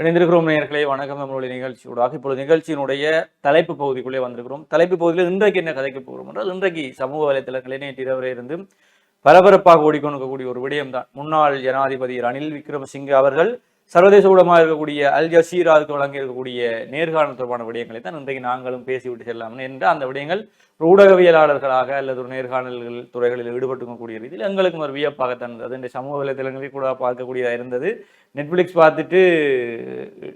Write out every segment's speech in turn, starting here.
இணைந்திருக்கிறோம் நேயர்களே வணக்கம். நம்மளுடைய நிகழ்ச்சியோடாக இப்பொழுது நிகழ்ச்சியினுடைய தலைப்பு பகுதிக்குள்ளே வந்திருக்கிறோம். தலைப்பு பகுதியில் இன்றைக்கு என்ன கதைக்கு போகிறோம் என்றால் இன்றைக்கு சமூக வலைத்தளங்களில் நேற்று இரவரை இருந்து பரபரப்பாக ஓடிக்கொண்டிருக்கக்கூடிய ஒரு விடயம்தான். முன்னாள் ஜனாதிபதி ரணில் விக்ரமசிங்கே அவர்கள் சர்வதேச ஊடகமாக இருக்கக்கூடிய அல் ஜசீராவுக்கு வழங்கி இருக்கக்கூடிய நேர்காணல் தொடர்பான விடயங்களை தான் இன்றைக்கு நாங்களும் பேசிவிட்டு செல்லலாம் என்று அந்த விடயங்கள் ஊடகவியலாளர்களாக அல்லது ஒரு நேர்காணல்கள் துறைகளில் ஈடுபட்டுக்கூடிய ரீதியில் எங்களுக்கும் ஒரு வியப்பாகத்தான் இருந்தது. இந்த சமூக வலைத்தளங்களில் கூட பார்க்கக்கூடியதாக இருந்தது. நெட்ஃப்ளிக்ஸ் பார்த்துட்டு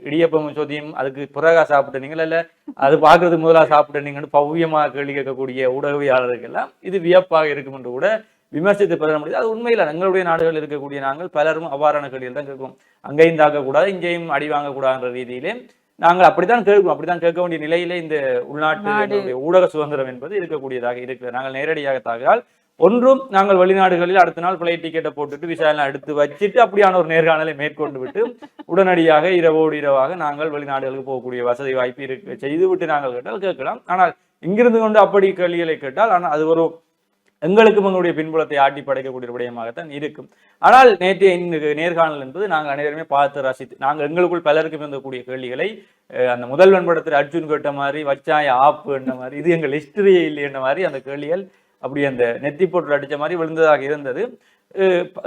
இடியப்பமும் சொதியும் அதுக்கு பிறகா சாப்பிட்டீங்களா இல்லை அது பார்க்கறது முதலாக சாப்பிட்டீங்கன்னு பவ்யமாக கேள்வி கேட்கக்கூடிய ஊடகவியாளர்கள் எல்லாம் இது வியப்பாக இருக்கும் என்று கூட விமர்சித்து பெற முடியுது அது உண்மையில் எங்களுடைய நாடுகளில் இருக்கக்கூடிய நாங்கள் பலரும் அவ்வாறான கேள்விகள் தான் கேட்கும். அங்கேயும் தாக்கக்கூடாது இங்கேயும் அடி வாங்கக்கூடாதுன்ற ரீதியிலே நாங்கள் அப்படித்தான் கேட்கும். அப்படித்தான் கேட்க வேண்டிய நிலையிலே இந்த உள்நாட்டு ஊடக சுதந்திரம் என்பது இருக்கக்கூடியதாக இருக்கிறது. நாங்கள் நேரடியாக தாக்கினால் ஒன்றும் நாங்கள் வெளிநாடுகளில் அடுத்த நாள் பிளைட் டிக்கெட்டை போட்டுட்டு விசா எல்லாம் எடுத்து வச்சுட்டு அப்படியான ஒரு நேர்காணலை மேற்கொண்டு விட்டு உடனடியாக இரவோடு இரவாக நாங்கள் வெளிநாடுகளுக்கு போகக்கூடிய வசதி வாய்ப்பு இருக்கு. செய்துவிட்டு நாங்கள் கேட்டால் கேட்கலாம். ஆனால் இங்கிருந்து கொண்டு அப்படி கேள்விகளை கேட்டால் ஆனால் அது ஒரு எங்களுக்கும் எங்களுடைய பின்புலத்தை ஆட்டி படைக்கக்கூடிய விடயமாகத்தான் இருக்கும். ஆனால் நேற்றைய நேர்காணல் என்பது நாங்கள் அனைவருமே பார்த்து ரசித்து நாங்கள் எங்களுக்குள் பலருக்கும் இருந்தக்கூடிய கேள்விகளை அந்த முதல்வன் படத்தில் அர்ஜுன் கேட்ட மாதிரி வச்சாய ஆப்பு என்ற மாதிரி இது எங்கள் ஹிஸ்டரியே இல்லை என்ற மாதிரி அந்த கேள்விகள் அப்படி அந்த நெத்தி போட்டு அடித்த மாதிரி விழுந்ததாக இருந்தது.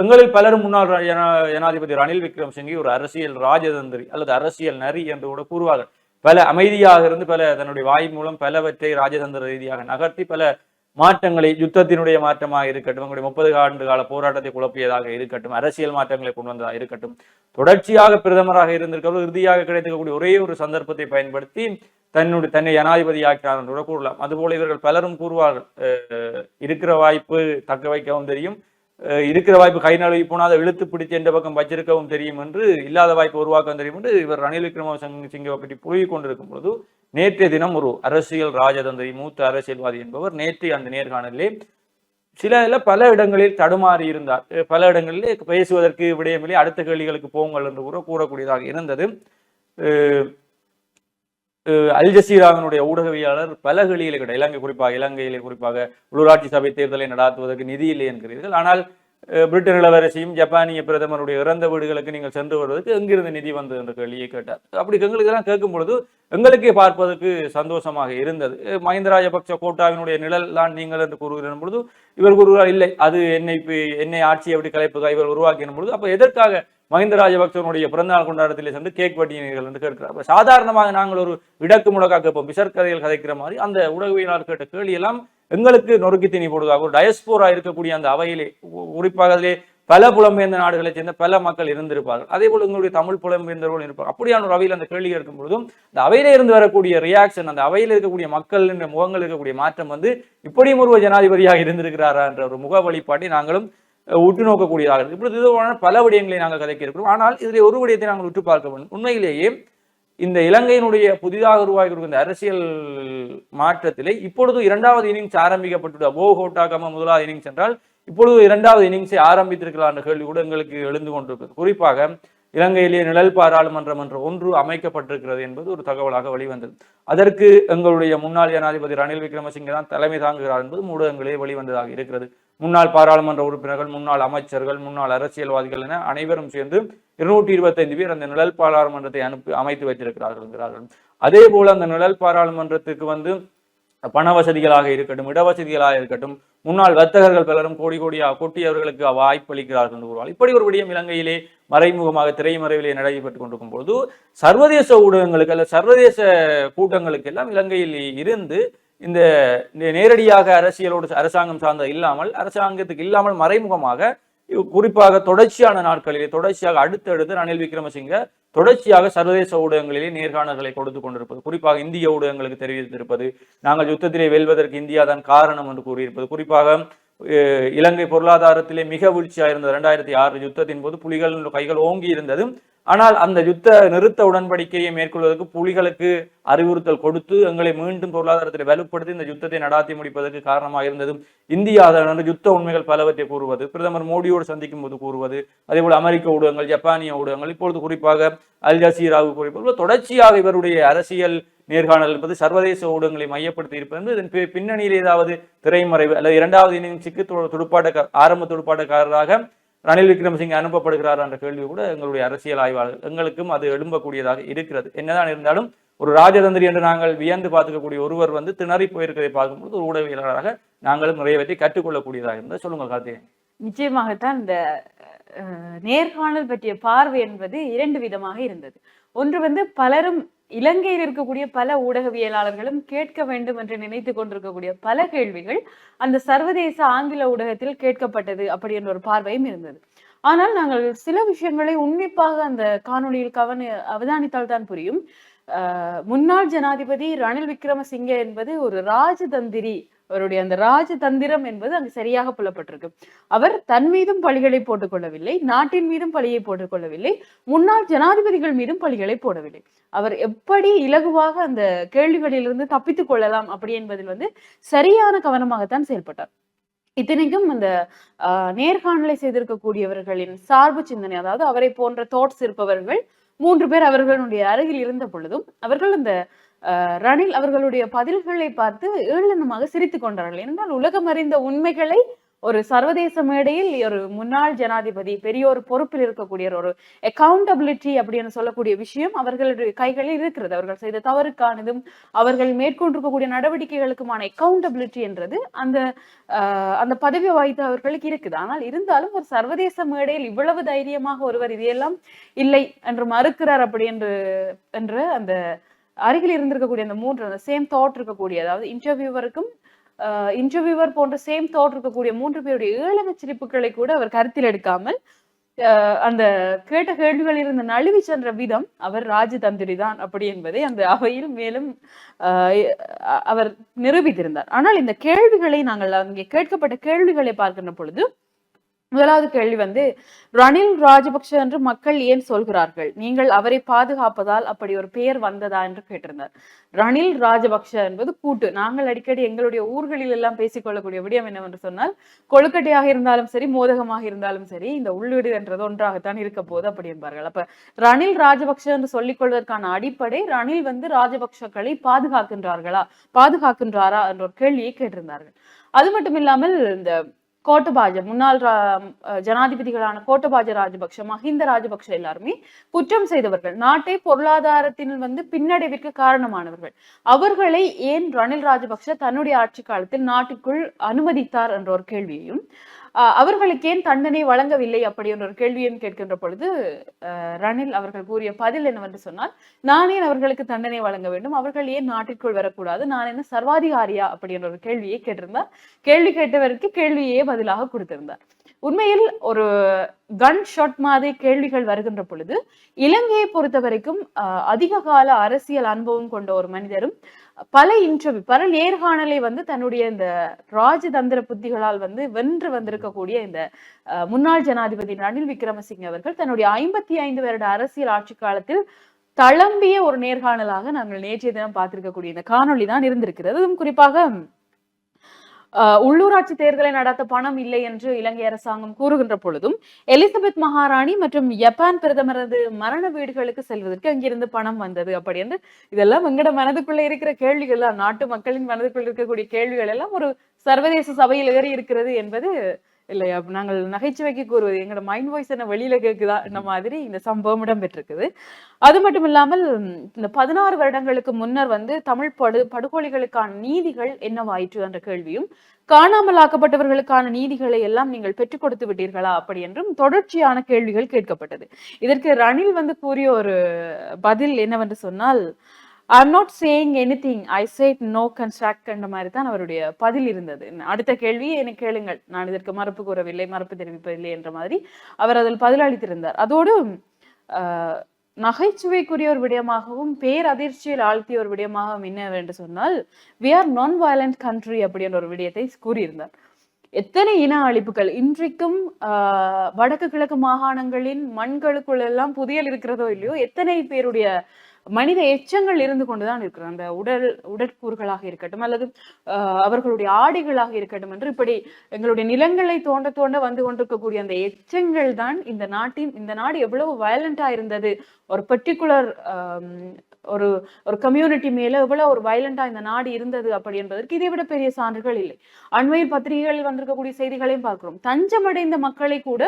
எங்களில் பலரும் முன்னாள் ஜனாதிபதி ரணில் விக்ரமசிங்கே ஒரு அரசியல் ராஜதந்திரி அல்லது அரசியல் நரி என்று கூட கூறுவார்கள். பல அமைதியாக இருந்து பல தன்னுடைய வாய் மூலம் பலவற்றை ராஜதந்திர ரீதியாக நகர்த்தி பல மாற்றங்களை யுத்தத்தினுடைய மாற்றமாக இருக்கட்டும் எங்களுடைய முப்பது ஆண்டு கால போராட்டத்தை குழப்பியதாக இருக்கட்டும் அரசியல் மாற்றங்களை கொண்டு வந்ததாக இருக்கட்டும் தொடர்ச்சியாக பிரதமராக இருந்திருக்கிறவர் இறுதியாக கிடைத்திருக்கக்கூடிய ஒரே ஒரு சந்தர்ப்பத்தை பயன்படுத்தி தன்னுடைய தன்னை ஜனாதிபதி ஆக்கினார் என்று கூட கூறலாம். அதுபோல இவர்கள் பலரும் கூறுவார்கள் இருக்கிற வாய்ப்பு தக்க வைக்கவும் தெரியும் இருக்கிற வாய்ப்பு கை நழுவி போனால் அதை இழுத்து பிடித்து எந்த பக்கம் வச்சிருக்கவும் தெரியும் என்று இல்லாத வாய்ப்பு உருவாக்கவும் தெரியும் என்று இவர் ரணில் விக்ரமசிங்க சிங்கவை பற்றி புழுகி கொண்டிருக்கும் பொழுது நேற்றைய தினம் ஒரு அரசியல் ராஜதந்திரி மூத்த அரசியல்வாதி என்பவர் நேற்று அந்த நேர்காணலிலே சில இதில் பல இடங்களில் தடுமாறி இருந்தார். பல இடங்களிலே பேசுவதற்கு விடயமில்லை அடுத்த கேள்விகளுக்கு போங்கள் என்று கூட கூறக்கூடியதாக இருந்தது. அல் ஜசீராவினுடைய ஊடகவியாளர் பல கேள்விகளை கேட்டார். இலங்கை குறிப்பாக இலங்கையிலே குறிப்பாக உள்ளூராட்சி சபை தேர்தலை நடாத்துவதற்கு நிதி இல்லை என்கிறீர்கள். ஆனால் அஹ் பிரிட்டன் இளவரசியும் ஜப்பானிய பிரதமருடைய இறந்த வீடுகளுக்கு நீங்கள் சென்று வருவதற்கு எங்கிருந்து நிதி வந்தது என்ற கேள்வியை கேட்டார். அப்படி எங்களுக்கு எல்லாம் கேட்கும் பொழுது எங்களுக்கே பார்ப்பதற்கு சந்தோஷமாக இருந்தது. மஹிந்த ராஜபக்ச கோட்டாவினுடைய நிழல் தான் நீங்கள் என்று கூறுகிறேன் பொழுது இவர் கூறுகிறார் இல்லை அது என்னை என்னை ஆட்சி எப்படி கலைப்புகா இவர் உருவாக்கின பொழுது அப்போ எதற்காக மஹிந்த ராஜபக்சனுடைய பிறந்தநாள் கொண்டாடத்திலே சென்று கேக் வெட்டினீர்கள் என்று கேட்கிறார். அப்போ சாதாரணமாக நாங்கள் ஒரு இடக்கு முடக்கா கேட்போம் பிசர் கதைகள் கதைக்கிற மாதிரி அந்த ஊடகவியலாளர் கேட்ட கேள்வி எல்லாம் எங்களுக்கு நொறுக்கி தீனி போடுவதாக ஒரு டயஸ்போரா இருக்கக்கூடிய அந்த அவையிலே குறிப்பாக அதிலே பல புலம்பெயர்ந்த நாடுகளைச் சேர்ந்த பல மக்கள் இருந்திருப்பார்கள். அதே போல உங்களுடைய தமிழ் புலம்பெயர்ந்தவர்கள் இருப்பார் அப்படியான ஒரு அவையில் அந்த கேள்வி இருக்கும் பொழுதும் அந்த அவையில இருந்து வரக்கூடிய ரியாக்ஷன் அந்த அவையில் இருக்கக்கூடிய மக்கள் என்ற முகங்கள் இருக்கக்கூடிய மாற்றம் வந்து இப்படியும் ஒரு ஜனாதிபதியாக இருந்திருக்கிறாரா என்ற ஒரு முக வழிபாட்டை நாங்களும் உற்று நோக்கக்கூடியதாக இருக்கு. இப்படி இதுவான பல விடயங்களை நாங்கள் கதைக்க இருக்கிறோம் ஆனால் இதில் ஒரு விடயத்தை நாங்கள் உற்று பார்க்க வேண்டும். உண்மையிலேயே இந்த இலங்கையினுடைய புதிதாக உருவாகி இந்த அரசியல் மாற்றத்திலே இப்பொழுது இரண்டாவது இன்னிங்ஸ் ஆரம்பிக்கப்பட்டுள்ள போ ஹோட்டாகம முதலாவது இன்னிங்ஸ் என்றால் இப்பொழுது இரண்டாவது இன்னிங்ஸை ஆரம்பித்திருக்கலாம் என்ற கேள்வி கூட எங்களுக்கு எழுந்து கொண்டிருக்கிறது. குறிப்பாக இலங்கையிலே நிழல் பாராளுமன்றம் என்ற ஒன்று அமைக்கப்பட்டிருக்கிறது என்பது ஒரு தகவலாக வெளிவந்தது. அதற்கு எங்களுடைய முன்னாள் ஜனாதிபதி ரணில் விக்ரமசிங்கே தான் தலைமை தாங்குகிறார் என்பது ஊடகங்களே வெளிவந்ததாக இருக்கிறது. முன்னாள் பாராளுமன்ற உறுப்பினர்கள் முன்னாள் அமைச்சர்கள் முன்னாள் அரசியல்வாதிகள் என அனைவரும் சேர்ந்து இருநூற்றி இருபத்தைந்து பேர் அந்த நிழல் பாராளுமன்றத்தை அனுப்பி அமைத்து வைத்திருக்கிறார்கள் என்கிறார்கள். அதே போல அந்த நிழல் பாராளுமன்றத்துக்கு வந்து பண வசதிகளாக இருக்கட்டும் இடவசதிகளாக இருக்கட்டும் முன்னாள் வர்த்தகர்கள் பலரும் கோடி கோடியாக கொட்டி அவர்களுக்கு வாய்ப்பளிக்கிறார்கள் என்று கூறுவார் இப்படி ஒரு விடயம் இலங்கையிலே மறைமுகமாக திரைமறைவிலே நடைபெற்றுக் கொண்டிருக்கும் பொழுது சர்வதேச ஊடகங்களுக்கு அல்ல சர்வதேச கூட்டங்களுக்கு எல்லாம் இலங்கையில் இருந்து இந்த நேரடியாக அரசியலோடு அரசாங்கம் சார்ந்த இல்லாமல் அரசாங்கத்துக்கு இல்லாமல் மறைமுகமாக குறிப்பாக தொடர்ச்சியான நாட்களிலே தொடர்ச்சியாக அடுத்தடுத்து ரணில் விக்ரமசிங்க தொடர்ச்சியாக சர்வதேச ஊடகங்களிலே நேர்காணல்களை கொடுத்து கொண்டிருப்பது குறிப்பாக இந்திய ஊடகங்களுக்கு தெரிவித்திருப்பது நாங்கள் யுத்தத்திலே வெல்வதற்கு இந்தியா தான் காரணம் என்று கூறியிருப்பது குறிப்பாக இலங்கை பொருளாதாரத்திலே மிக வீழ்ச்சியாக இருந்தது. இரண்டாயிரத்தி ஆறு யுத்தத்தின் போது புலிகள் கைகள் ஓங்கி இருந்தது ஆனால் அந்த யுத்த நிறுத்த உடன்படிக்கையை மேற்கொள்வதற்கு புலிகளுக்கு அறிவுறுத்தல் கொடுத்து எங்களை மீண்டும் பொருளாதாரத்தில் வலுப்படுத்தி இந்த யுத்தத்தை நடாத்தி முடிப்பதற்கு காரணமாக இருந்ததும் இந்தியா யுத்த உண்மைகள் பலவற்றை கூறுவது பிரதமர் மோடியோடு சந்திக்கும் போது கூறுவது அதே போல அமெரிக்க ஊடகங்கள் ஜப்பானிய ஊடகங்கள் இப்பொழுது குறிப்பாக அல் ஜசீராவு குறிப்பாக தொடர்ச்சியாக இவருடைய அரசியல் நேர்காணல் என்பது சர்வதேச ஊடகங்களை மையப்படுத்தி இருப்பது. என்பது இதன் பின்னணியில் ஏதாவது திரைமறைவு அல்லது இரண்டாவது இன்னிங்ஸுக்கு து- துடுப்பாட்ட ஆரம்ப துடுப்பாட்டக்காரராக ரணில் விக்ரமசிங்கே அனுப்பப்படுகிறார் என்ற கேள்வி கூட எங்களுடைய அரசியல் ஆய்வாளர் எங்களுக்கும் அது எழும்பக்கூடியதாக இருக்கிறது. என்னதான் இருந்தாலும் ஒரு ராஜதந்திரி என்று நாங்கள் வியந்து பார்த்துக்கக்கூடிய ஒருவர் வந்து திணறி போயிருக்கிறதை பார்க்கும்போது ஒரு ஊடகவியலாளராக நாங்களும் நிறையவற்றை கற்றுக்கொள்ளக்கூடியதாக இருந்தால் சொல்லுங்கள் கார்த்திகேயன். நிச்சயமாகத்தான் இந்த நேர்காணல் பற்றிய பார்வை என்பது இரண்டு விதமாக இருந்தது. ஒன்று வந்து பலரும் இலங்கையில் இருக்கக்கூடிய பல ஊடகவியலாளர்களும் கேட்க வேண்டும் என்று நினைத்து கொண்டிருக்கக்கூடிய பல கேள்விகள் அந்த சர்வதேச ஆங்கில ஊடகத்தில் கேட்கப்பட்டது அப்படி என்ற ஒரு பார்வையும் இருந்தது. ஆனால் நாங்கள் சில விஷயங்களை உன்னிப்பாக அந்த காணொளியில் கவன அவதானித்தால் தான் புரியும். முன்னாள் ஜனாதிபதி ரணில் விக்ரமசிங்கே என்பது ஒரு ராஜதந்திரி அவருடைய அந்த ராஜதந்திரம் என்பது அங்கு சரியாக புலப்பட்டிருக்கு. அவர் தன் மீதும் பழிகளை போட்டுக்கொள்ளவில்லை நாட்டின் மீதும் பழியை போட்டுக்கொள்ளவில்லை முன்னாள் ஜனாதிபதிகள் மீதும் பழிகளை போடவில்லை. அவர் எப்படி இலகுவாக அந்த கேள்விகளிலிருந்து தப்பித்துக் கொள்ளலாம் அப்படி என்பதில் வந்து சரியான கவனமாகத்தான் செயல்பட்டார். இத்தனைக்கும் அந்த ஆஹ், நேர்காணலை செய்திருக்கக்கூடியவர்களின் சார்பு சிந்தனை அதாவது அவரை போன்ற தாட்ஸ் இருப்பவர்கள் மூன்று பேர் அவர்களுடைய அருகில் இருந்த பொழுதும் அவர்கள் அந்த ரணில் அவர்களுடைய பதில்களை பார்த்து ஏளனமாக சிரித்துக் கொண்டார்கள். ஏனென்றால் உலகம் அறிந்த உண்மைகளை ஒரு சர்வதேச மேடையில் ஒரு முன்னாள் ஜனாதிபதி பெரிய ஒரு பொறுப்பில் இருக்கக்கூடிய ஒரு அக்கௌண்டபிலிட்டி அப்படின்னு சொல்லக்கூடிய விஷயம் அவர்களுடைய கைகளில் இருக்கிறது. அவர்கள் செய்த தவறுக்கானதும் அவர்கள் மேற்கொண்டிருக்கக்கூடிய நடவடிக்கைகளுக்குமான அக்கௌண்டபிலிட்டி என்றது அந்த அந்த பதவி வாய்த்தவர்களுக்கு இருக்குது. ஆனால் இருந்தாலும் ஒரு சர்வதேச மேடையில் இவ்வளவு தைரியமாக ஒருவர் இதையெல்லாம் இல்லை என்று மறுக்கிறார் அப்படி என்று என்ற அந்த அருகில் இருந்திருக்கக்கூடிய அந்த மூன்று அந்த சேம் தாட் இருக்கக்கூடிய அதாவது இன்டர்வியூவருக்கும் இன்டர்வியூவர் போன்ற சேம் தாட் இருக்கக்கூடிய மூன்று பேருடைய ஏழக சிரிப்புகளை கூட அவர் கருத்தில் எடுக்காமல் அந்த கேட்ட கேள்விகளில் இருந்த நழுவி சென்ற விதம் அவர் ராஜதந்திரி தான் அப்படி என்பதை அந்த அவையில் மேலும் அவர் நிரூபித்திருந்தார். ஆனால் இந்த கேள்விகளை நாங்கள் அங்கே கேட்கப்பட்ட கேள்விகளை பார்க்கின்ற பொழுது முதலாவது கேள்வி வந்து ரணில் ராஜபக்ஷ என்று மக்கள் ஏன் சொல்கிறார்கள்? நீங்கள் அவரை பாதுகாப்பதால் அப்படி ஒரு பெயர் வந்ததா என்று கேட்டிருந்தார். ரணில் ராஜபக்ஷ என்பது கூட்டு. நாங்கள் அடிக்கடி எங்களுடைய ஊர்களில் எல்லாம் பேசிக்கொள்ளக்கூடிய விடயம் என்னவென்று சொன்னால் கொழுக்கட்டையாக இருந்தாலும் சரி மோதகமாக இருந்தாலும் சரி இந்த உள்ளீடு என்றது ஒன்றாகத்தான் இருக்க போது அப்படி என்பார்கள். அப்ப ரணில் ராஜபக்ஷ என்று சொல்லிக் கொள்வதற்கான அடிப்படை ரணில் வந்து ராஜபக்ஷக்களை பாதுகாக்கின்றார்களா? பாதுகாக்கின்றாரா என்ற ஒரு கேள்வியை கேட்டிருந்தார்கள். அது மட்டும் இல்லாமல் இந்த கோட்டபாஜ முன்னாள் ரா- அஹ் ஜனாதிபதிகளான கோட்டபாஜ ராஜபக்ஷ மஹிந்த ராஜபக்ஷ எல்லாருமே குற்றம் செய்தவர்கள். நாட்டை பொருளாதாரத்தில் வந்து பின்னடைவிற்கு காரணமானவர்கள். அவர்களை ஏன் ரணில் ராஜபக்ஷ தன்னுடைய ஆட்சி காலத்தில் நாட்டுக்குள் அனுமதித்தார் என்ற ஒரு கேள்வியையும் அவர்களுக்கு ஏன் தண்டனை வழங்கவில்லை அப்படி என்ற ஒரு கேள்வியும் கேட்கின்ற பொழுது ரணில் அவர்கள் கூறிய பதில் என்னவென்று சொன்னால் நான் ஏன் அவர்களுக்கு தண்டனை வழங்க வேண்டும்? அவர்கள் ஏன் நாட்டிற்குள் வரக்கூடாது? நான் என்ன சர்வாதிகாரியா? அப்படி என்ற ஒரு கேள்வியை கேட்டிருந்தார். கேள்வி கேட்டவருக்கு கேள்வியே பதிலாக கொடுத்திருந்தார். உண்மையில் ஒரு கன் ஷாட் மாதிரி கேள்விகள் வருகின்ற பொழுது இலங்கையை பொறுத்த வரைக்கும் அதிக கால அரசியல் அனுபவம் கொண்ட ஒரு மனிதரும் பல இன்டர்வியூ பல நேர்காணலை வந்து தன்னுடைய இந்த ராஜதந்திர புத்திகளால் வந்து வென்று வந்திருக்கக்கூடிய இந்த முன்னாள் ஜனாதிபதி ரணில் விக்ரமசிங்க அவர்கள் தன்னுடைய ஐம்பத்தி ஐந்து வருட அரசியல் ஆட்சி காலத்தில் தளம்பிய ஒரு நேர்காணலாக நாங்கள் நேற்றைய தினம் பார்த்திருக்கக்கூடிய இந்த காணொளி தான் இருந்திருக்கிறது. அதுவும் குறிப்பாக உள்ளூராட்சி தேர்தலை நடத்த பணம் இல்லை என்று இலங்கை அரசாங்கம் கூறுகின்ற பொழுதும் எலிசபெத் மகாராணி மற்றும் ஜப்பான் பிரதமரது மரண வீடுகளுக்கு செல்வதற்கு அங்கிருந்து பணம் வந்தது. அப்படி என்று இதெல்லாம் எங்கட மனதுக்குள்ள இருக்கிற கேள்விகள் நாட்டு மக்களின் மனதுக்குள்ள இருக்கக்கூடிய கேள்விகள் எல்லாம் ஒரு சர்வதேச சபையில் ஏறி இருக்கிறது என்பது இல்லையா நாங்கள் நகைச்சுவைக்கு கூறுவது எங்களோட மைண்ட் வாய்ஸ் என்ன வெளியில கேக்குதா இந்த மாதிரி இந்த சம்பவம் இடம்பெற்றிருக்குது. அது மட்டும் இல்லாமல் இந்த பதினாறு வருடங்களுக்கு முன்னர் வந்து தமிழ் படு படுகொலைகளுக்கான நீதிகள் என்னவாயிற்று என்ற கேள்வியும் காணாமல் ஆக்கப்பட்டவர்களுக்கான நீதிகளை எல்லாம் நீங்கள் பெற்றுக் கொடுத்து விட்டீர்களா அப்படி என்றும் தொடர்ச்சியான கேள்விகள் கேட்கப்பட்டது. இதற்கு ரணில் வந்து கூறிய ஒரு பதில் என்னவென்று சொன்னால் I am not saying anything I said no construct என்ற மாதிரி தான் அவருடைய பதில் இருந்தது. அடுத்த கேள்வி எனக்கு கேளுங்கள். நான் இதற்கு மறுப்பு கூறவில்லை மறுப்பு தெரிவிப்பதில்லை என்ற மாதிரி அவர் அதில் பதிலளித்திருந்தார் அதோடு நகைச்சுவைக்குரிய ஒரு விடயமாகவும் பேரதிர்ச்சியில் ஆழ்த்திய ஒரு மாகவும் என்னவென்று சொன்னால் we are non violent country அப்படின்ற ஒரு விடயத்தை கூறியிருந்தார். எத்தனை இன அழிப்புகள் இன்றைக்கும் ஆஹ், வடக்கு கிழக்கு மாகாணங்களின் மண்களுக்குள்ள எல்லாம் புதியல் இருக்கிறதோ இல்லையோ எத்தனை பேருடைய மனித எச்சங்கள் இருந்து கொண்டுதான் இருக்கிறது. அந்த உடல் உடற்கூறுகளாக இருக்கட்டும் அல்லது அவர்களுடைய ஆடைகளாக இருக்கட்டும் என்று இப்படி எங்களுடைய நிலங்களை தோண்ட தோண்ட வந்து கொண்டிருக்கக்கூடிய அந்த எச்சங்கள் தான் இந்த நாட்டின் இந்த நாடு எவ்வளவு வயலண்டா இருந்தது. ஒரு பர்டிகுலர் ஒரு ஒரு கம்யூனிட்டி மேல எவ்வளவு ஒரு வயலண்டா இந்த நாடு இருந்தது அப்படி என்பதற்கு இதை விட பெரிய சான்றுகள் இல்லை. அண்மையில் பத்திரிகைகளில் வந்திருக்கக்கூடிய செய்திகளையும் பார்க்கிறோம். தஞ்சமடைந்த மக்களை கூட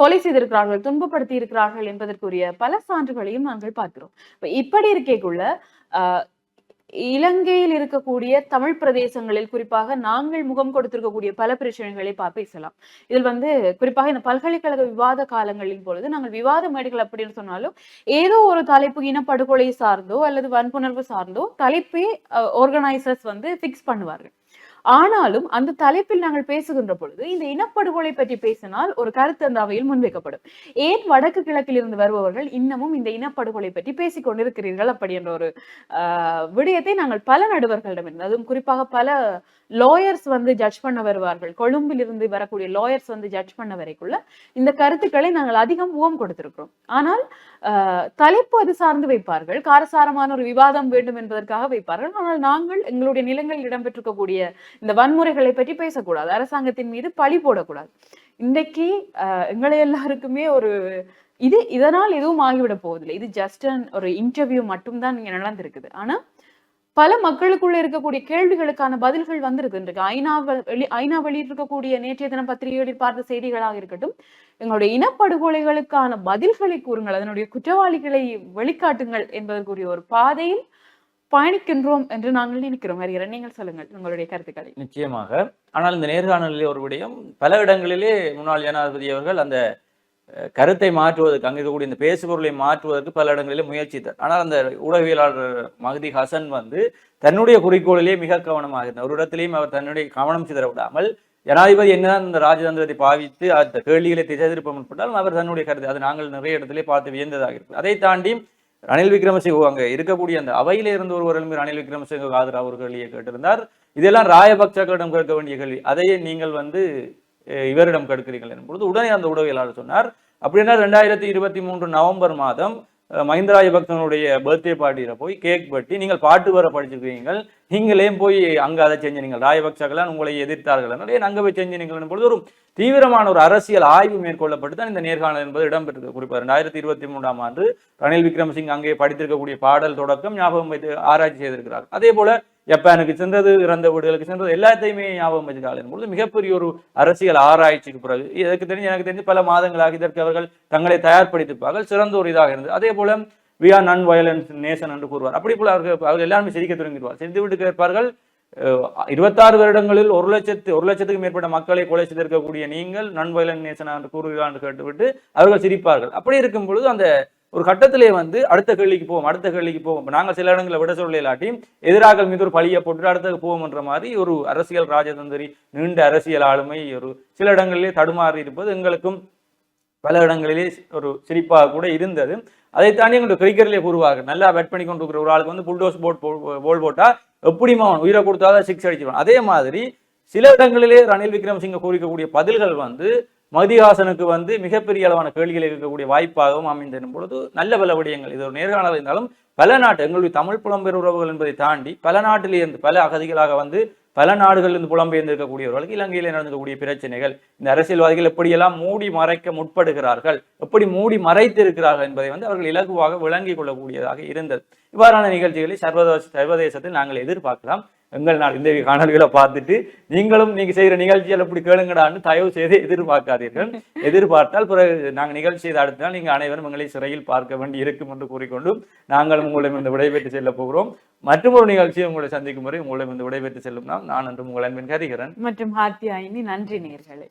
கொலை செய்திருக்கிறார்கள் துன்பப்படுத்தி இருக்கிறார்கள் என்பதற்குரிய பல சான்றுகளையும் நாங்கள் பார்க்கிறோம். இப்ப இப்படி இருக்கேக்குள்ள இலங்கையில் இருக்கக்கூடிய தமிழ் பிரதேசங்களில் குறிப்பாக நாங்கள் முகம் கொடுத்திருக்கக்கூடிய பல பிரச்சனைகளை பேசலாம். இதில் வந்து குறிப்பாக இந்த பல்கலைக்கழக விவாத காலங்களின் பொழுது நாங்கள் விவாத மேடைகள் அப்படின்னு சொன்னாலும் ஏதோ ஒரு தலைப்பு இனப்படுகொலை சார்ந்தோ அல்லது வன்புணர்வு சார்ந்தோ தலைப்பே ஆர்கனைசர்ஸ் வந்து ஃபிக்ஸ் பண்ணுவார்கள். ஆனாலும் அந்த தலைப்பில் நாங்கள் பேசுகின்ற பொழுது இந்த இனப்படுகொலை பற்றி பேசினால் ஒரு கருத்து அந்த அவையில் முன்வைக்கப்படும். ஏன் வடக்கு கிழக்கில் இருந்து வருபவர்கள் இன்னமும் இந்த இனப்படுகொலை பற்றி பேசிக் கொண்டிருக்கிறீர்கள் அப்படி என்ற ஒரு விடயத்தை நாங்கள் பல நடுவர்களிடம் இருந்து அதுவும் குறிப்பாக பல லாயர்ஸ் வந்து ஜட்ஜ் பண்ண வருவார்கள். கொழும்பில் இருந்து வரக்கூடிய லாயர்ஸ் வந்து ஜட்ஜ் பண்ண வரைக்குள்ள இந்த கருத்துக்களை நாங்கள் அதிகம் ஊகம் கொடுத்திருக்கிறோம். ஆனால் ஆஹ், தலைப்பு அது சார்ந்து வைப்பார்கள். காரசாரமான ஒரு விவாதம் வேண்டும் என்பதற்காக வைப்பார்கள். ஆனால் நாங்கள் எங்களுடைய நிலங்களில் இடம்பெற்றிருக்கக்கூடிய இந்த வன்முறைகளை பற்றி பேசக்கூடாது. அரசாங்கத்தின் மீது பழி போடக்கூடாது. இன்றைக்கு எங்களை எல்லாருக்குமே ஒரு இது இதனால் எதுவும் ஆகிவிட போவதில்லை. இது ஜஸ்ட் ஒரு இன்டர்வியூ மட்டும்தான் இங்கே நடந்திருக்குது. ஆனா பல மக்களுக்குள்ள இருக்கக்கூடிய கேள்விகளுக்கான பதில்கள் வந்திருக்கு. இன்றைக்கு ஐநா வெளி ஐநா வெளியிட்டிருக்கக்கூடிய நேற்றைய தினம் பத்திரிகைகளில் பார்த்த செய்திகளாக இருக்கட்டும் எங்களுடைய இனப்படுகொலைகளுக்கான பதில்களை கூறுங்கள். அதனுடைய குற்றவாளிகளை வெளிக்காட்டுங்கள் என்பதற்குரிய ஒரு பாதையில் பயணிக்கின்றோம் என்று நாங்கள் நினைக்கிறோம். ஹரிகரன் நீங்கள் சொல்லுங்கள் உங்களுடைய கருத்துக்களை. நிச்சயமாக. ஆனால் இந்த நேர்காணலிலே ஒரு விடயம் பல இடங்களிலே முன்னாள் ஜனாதிபதி அவர்கள் அந்த கருத்தை மாற்றுவதற்கு அங்கே இருக்கக்கூடிய இந்த பேசுபொருளை மாற்றுவதற்கு பல இடங்களிலே முயற்சித்தார். ஆனால் அந்த ஊடகவியலாளர் மகதி ஹசன் வந்து தன்னுடைய குறிக்கோளிலே மிக கவனமாக இருந்தார் ஒரு இடத்திலையும் அவர் தன்னுடைய கவனம் சிதற விடாமல் ஜனாதிபதி என்னதான் இந்த ராஜதந்திரத்தை பாவித்து அந்த கேள்விகளை திசை திருப்ப முற்பட்டாலும் அவர் தன்னுடைய கருத்து அது நாங்கள் நிறைய இடத்திலே பார்த்து வியந்ததாக இருக்கு. அதை தாண்டி ரணில் விக்ரமசிங்க அங்கே இருக்கக்கூடிய அந்த அவையில இருந்து ஒருவர் ரணில் விக்ரமசிங்க ஆதரவு அவர்களையே கேட்டிருந்தார். இதெல்லாம் ராயபக்சர்களிடம் கேட்க வேண்டிய கேள்வி. அதையே நீங்கள் வந்து இவரிடம் கேட்கிறீர்கள் என்பது உடனே அந்த உடவியலாளர் சொன்னார். அப்படின்னா ரெண்டாயிரத்தி இருபத்தி மூன்று நவம்பர் மாதம் அஹ், பக்தனுடைய பர்த்டே பார்ட்டியில் போய் கேக் வெட்டி நீங்கள் பாட்டு வர படிச்சிருக்கீங்கள். நீங்களே போய் அங்கே அதை செஞ்சு நீங்கள் உங்களை எதிர்த்தார்கள் ஏன் அங்கே போய் செஞ்சு நீங்கள் பொழுது ஒரு தீவிரமான ஒரு அரசியல் ஆய்வு மேற்கொள்ளப்பட்டு தான் இந்த நேர்காணல் என்பது இடம்பெற்றது. குறிப்பாக ரெண்டாயிரத்தி இருபத்தி மூன்றாம் ஆண்டு ரணில் விக்ரமசிங் அங்கே படித்திருக்கக்கூடிய பாடல் தொடக்கம் ஞாபகம் வைத்து ஆராய்ச்சி செய்திருக்கிறார். அதே போல ஜப்பானுக்கு சென்றது இறந்த வீடுகளுக்கு சென்றது எல்லாத்தையுமே ஞாபகம் வச்சுக்கால் பொழுது மிகப்பெரிய ஒரு அரசியல் ஆராய்ச்சிக்கு பிறகு இதற்கு தெரிஞ்சு எனக்கு தெரிஞ்சு பல மாதங்களாக இதற்கு அவர்கள் தங்களை தயார்படுத்திப்பார்கள் சிறந்த ஒரு இதாக இருந்தது. அதே போல we are non violence nation என்று கூறுவார். அப்படி போல அவர்கள் அவர்கள் எல்லாருமே சிரிக்க தொடங்கிடுவார் சிரித்து விட்டு கேட்பார்கள் இருபத்தாறு வருடங்களில் ஒரு லட்சத்து ஒரு லட்சத்துக்கு மேற்பட்ட மக்களை கொலை செய்திருக்கக்கூடிய நீங்கள் நான் வயலன் நேசனா என்று கூறுகிறார் என்று கேட்டுவிட்டு அவர்கள் சிரிப்பார்கள். அப்படி இருக்கும் பொழுது அந்த ஒரு கட்டத்திலே வந்து அடுத்த கேள்விக்கு போவோம் அடுத்த கேள்விக்கு போவோம். நாங்கள் சில இடங்களில் விட சொல்ல இல்லாட்டி எதிராக மீது ஒரு பழியை போட்டு அடுத்தது போவோம்ன்ற மாதிரி ஒரு அரசியல் ராஜதந்திரி நீண்ட அரசியல் ஆளுமை ஒரு சில இடங்களிலே தடுமாறி இருப்பது எங்களுக்கும் பல இடங்களிலே ஒரு சிரிப்பாக கூட இருந்தது. அதை தாண்டி எங்களுடைய கிரிக்கெட்லேயே கூறுவாங்க நல்லா பேட் பண்ணி கொண்டு இருக்கிற ஒரு ஆளுக்கு வந்து புல்டோஸ் போட் போல் போட்டால் எப்படிமா அவன் உயிரை கொடுத்தாதான் சிக்ஸ் அடிச்சிருவான்? அதே மாதிரி சில இடங்களிலே ரணில் விக்ரமசிங்க கூறிக்கக்கூடிய பதில்கள் வந்து மதிஹாசனுக்கு வந்து மிகப்பெரிய அளவான கேள்விகள் இருக்கக்கூடிய வாய்ப்பாகவும் அமைந்திருக்கும் பொழுது நல்ல பல விடயங்கள். இது ஒரு நேர்காணல் இருந்தாலும் பல நாட்டு எங்களுடைய தமிழ் புலம்பெயர் உறவுகள் என்பதை தாண்டி பல நாட்டிலிருந்து பல அகதிகளாக வந்து பல நாடுகளிலிருந்து புலம்பெயர்ந்திருக்கக்கூடியவர்களுக்கு இலங்கையில் நடந்திருக்கக்கூடிய பிரச்சனைகள் இந்த அரசியல்வாதிகள் எப்படியெல்லாம் மூடி மறைக்க முற்படுகிறார்கள் எப்படி மூடி மறைத்து இருக்கிறார்கள் என்பதை வந்து அவர்கள் இலகுவாக விளங்கிக் கொள்ளக்கூடியதாக இருந்தது. இவ்வாறான நிகழ்ச்சிகளை சர்வதேச சர்வதேசத்தில் நாங்கள் எதிர்பார்க்கலாம். எங்கள் நாள் இந்த காணொலிகளை பார்த்துட்டு நீங்களும் நீங்க செய்யற நிகழ்ச்சியில் எப்படி கேளுங்கடான்னு தயவு செய்து எதிர்பார்க்காதீர்கள். எதிர்பார்த்தால் பிறகு நாங்கள் நிகழ்ச்சி செய்த அடுத்த நாள் நீங்கள் அனைவரும் எங்களை சிறையில் பார்க்க வேண்டி இருக்கும் என்று கூறிக்கொண்டும் நாங்களும் உங்களிடம் இந்த விடைபெற்று செல்ல போகிறோம். மற்றும் ஒரு நிகழ்ச்சியை உங்களை சந்திக்கும் முறை உங்களிடம் இந்த விடைபெற்று செல்லும் நாம். நான் என்று உங்கள் அன்பின் கரிகரன் மற்றும் ஹாத்தியாயினி. நன்றி நேர்களே.